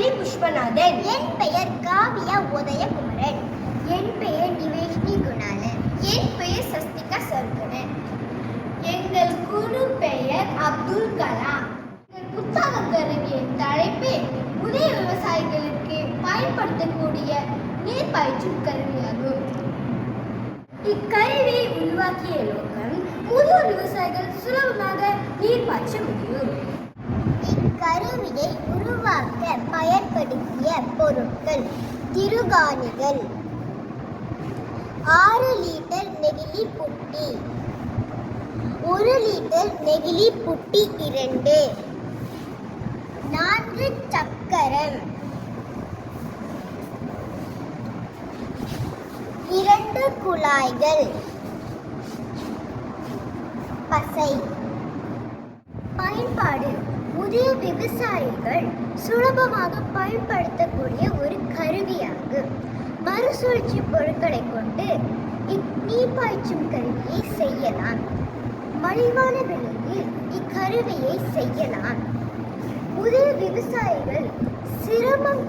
ஸ்ரீ புஷ்பநாதன். என் பெயர் காவியா உதயகுமரன். என் பெயர் நிவேஷ்னி குணாலன். என் பெயர் சஸ்திகா சர்க்குணன் எங்கள் குரு பெயர் அப்துல் கலாம். எங்கள் புத்தக கருவியின் தலைப்பு புதிய விவசாயிகளுக்கு பயன்படுத்தக்கூடிய நீர் பாய்ச்சும் கருவியாகும். இக்கருவியை உருவாக்கிய நோக்கம் புதிய விவசாயிகள் சுலபமாக நீர் பாய்ச்ச முடியும். இக்கருவியை உருவாக்க பயன்படுத்திய பொருட்கள் திருகாணிகள். ஆறு லிட்டர் நெகிழி புட்டி. ஒரு லிட்டர் நெகிழி புட்டி இரண்டு. நான்கு சக்கரம். இரண்டு குழாய்கள். பசை. பயன்பாடு. புதிய விவசாயிகள் சுலபமாக பயன்படுத்தக்கூடிய ஒரு கருவியாகும் மறுசுழற்சி பொருட்களை கொண்டு இந்நீர் பாய்ச்சும் கருவியை செய்யலாம். மலிவான விலையில் இக்கருவியை செய்யலாம். புதிய விவசாயிகள் சிரமம்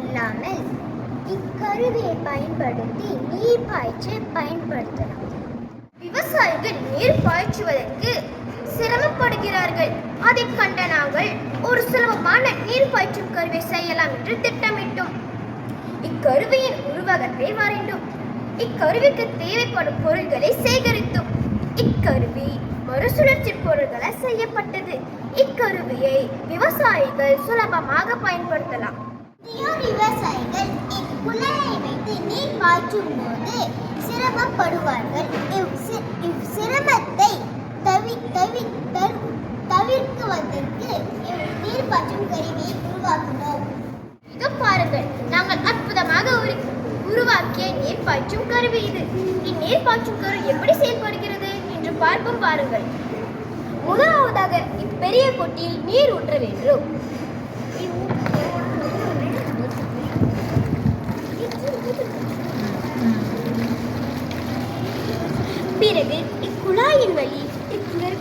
இல்லாமல் இக்கருவியை பயன்படுத்தி நீர் பாய்ச்ச பயன்படுத்தலாம். விவசாயிகள் நீர் பாய்ச்சுவதற்கு சிரமப்படுகிறார்கள். அதை கண்ட நாங்கள் ஒரு சுலபமான நீர் பாய்ச்சும் கருவை செய்யலாம் என்று திட்டமிட்டோம். இக்கருவியின் உருவகத்தை வரைந்தோம். இக்கருவிக்கு தேவைப்படும் பொருட்களை சேகரித்தோம். இக்கருவி மறுசுழற்சி பொருட்களால் செய்யப்பட்டது. இக்கருவியை விவசாயிகள் சுலபமாக பயன்படுத்தலாம். வைத்து பாய்ச்சும் போது சிரமப்படுவார்கள். இவ் இவ் சிரமத்தை தவி தவி தர்- தவிர்க்குவதற்கு இவ் நீர் பாய்ச்சும் கருவியை உருவாக்கினோம் இதோ பாருங்கள் நாங்கள் அற்புதமாக ஒரு உருவாக்கிய நீர் பாய்ச்சும் கருவி இது. இந்நீர் பாய்ச்சும் கருவி எப்படி செயல்படுகிறது என்று பார்ப்போம் பாருங்கள். முதலாவதாக இப்பெரிய பொட்டியில் நீர் ஊற்ற வேண்டும்.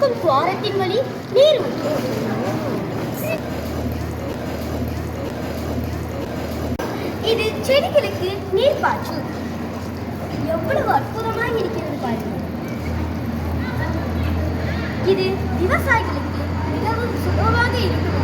இருக்கும் துவாரத்தின் வழி நீர் இது செடிகளுக்கு நீர் பாய்ச்சும் எவ்வளவு அற்புதமாக இருக்கிறது பாருங்கள் இது விவசாயிகளுக்கு மிகவும் சுலபமாக இருக்கும்.